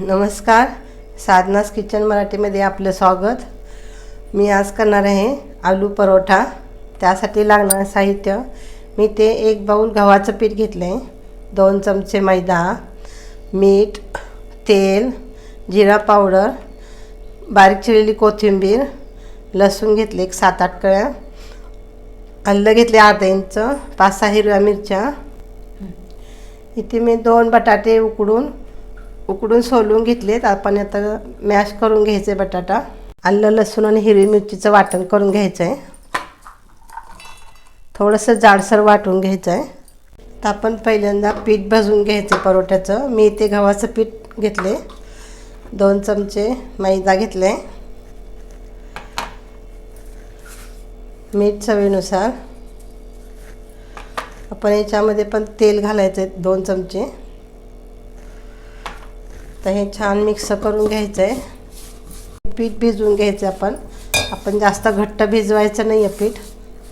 नमस्कार. साधनास किचन मराठीमध्ये आपलं स्वागत. मी आज करणार आहे आलू परोठा. त्यासाठी लागणारं साहित्य. मी ते एक बाऊल गव्हाचं पीठ घेतलं आहे दोन चमचे मैदा मीठ तेल जिरा पावडर बारीक चिरलेली कोथिंबीर लसूण घेतले एक सात आठ कळ्या आलं घेतले अर्धा इंच पाच सहा हिरव्या मिरच्या. इथे मी दोन बटाटे उकडून उकडून सोलून घेतलेत. आपण आता मॅश करून घ्यायचे बटाटा. आलं लसूण आणि हिरवी मिरचीचं वाटण करून घ्यायचं आहे थोडंसं जाडसर वाटून घ्यायचं आहे तर आपण पहिल्यांदा पीठ भाजून घ्यायचं परोठ्याचं. मी इथे गव्हाचं पीठ घेतले दोन चमचे मैदा घेतले मीठ चवीनुसार. आपण याच्यामध्ये पण तेल घालायचं आहे दोन चमचे. तर हे छान मिक्स करून घ्यायचं आहे पीठ भिजवून घ्यायचं आहे आपण. आपण जास्त घट्ट भिजवायचं नाही आहे पीठ.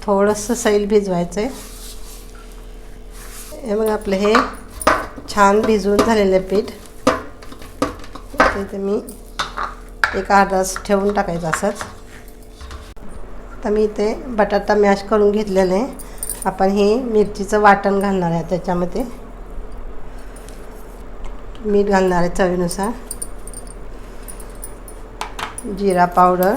थोडंसं सैल भिजवायचं आहे हे मग आपलं हे छान भिजवून झालेलं आहे पीठ ते मी एक अर्धा ठेवून टाकायचं असंच. तर मी ते बटाटा मॅश करून घेतलेलं आहे. आपण हे मिरचीचं वाटण घालणार आहे त्याच्यामध्ये. मीठ घालणार आहे चवीनुसार. जिरा पावडर.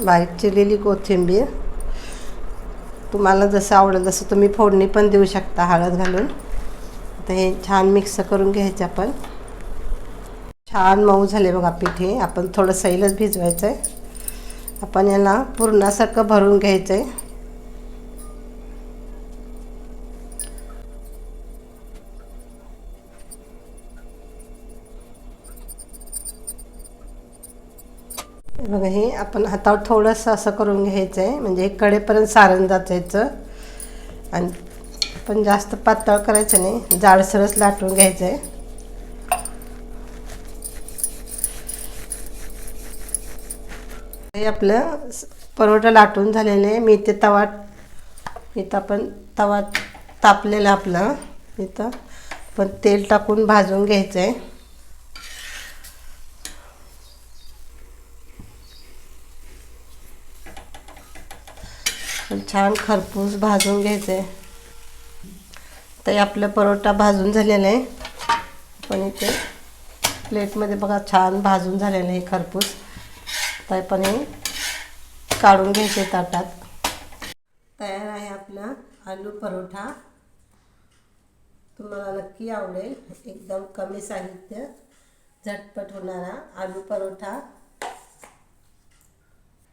बारीक चिरलेली कोथिंबीर. तुम्हाला जसं आवडेल तसं तुम्ही फोडणी पण देऊ शकता हळद घालून. आता हे छान मिक्स करून घ्यायचं आपण. छान मऊ झाले बघा पीठ. हे आपण थोडं सैलच भिजवायचं आहे आपण याला पूर्णासारखं भरून घ्यायचं आहे बघा हे आपण हातावर थोडंसं असं करून घ्यायचं आहे म्हणजे एक कडेपर्यंत सारण जाचायचं आणि पण जास्त पातळ करायचं नाही. जाडसरच लाटून घ्यायचं आहे हे आपलं परोठा लाटून झालेलं आहे. मी इथे तवा इथं आपण तवा तापलेला आपला. इथं. पण तेल टाकून भाजून घ्यायचं आहे छान खरपूस भाजून घ्यायचं आहे तर आपलं परोठा भाजून झालेला आहे. पण इथे प्लेटमध्ये बघा छान भाजून झालेलं आहे खरपूस. तर पण हे काढून घ्यायचे ताटात. तयार आहे आपला आलू परोठा. तुम्हाला नक्की आवडेल. एकदम कमी साहित्य झटपट होणारा आलू परोठा.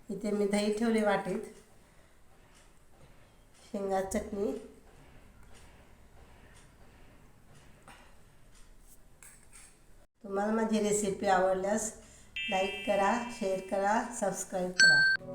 इथे मी दही ठेवले वाटीत. शेंगा चटणी. तुम्हाला माझी रेसिपी आवडल्यास लाईक करा शेअर करा सबस्क्राईब करा.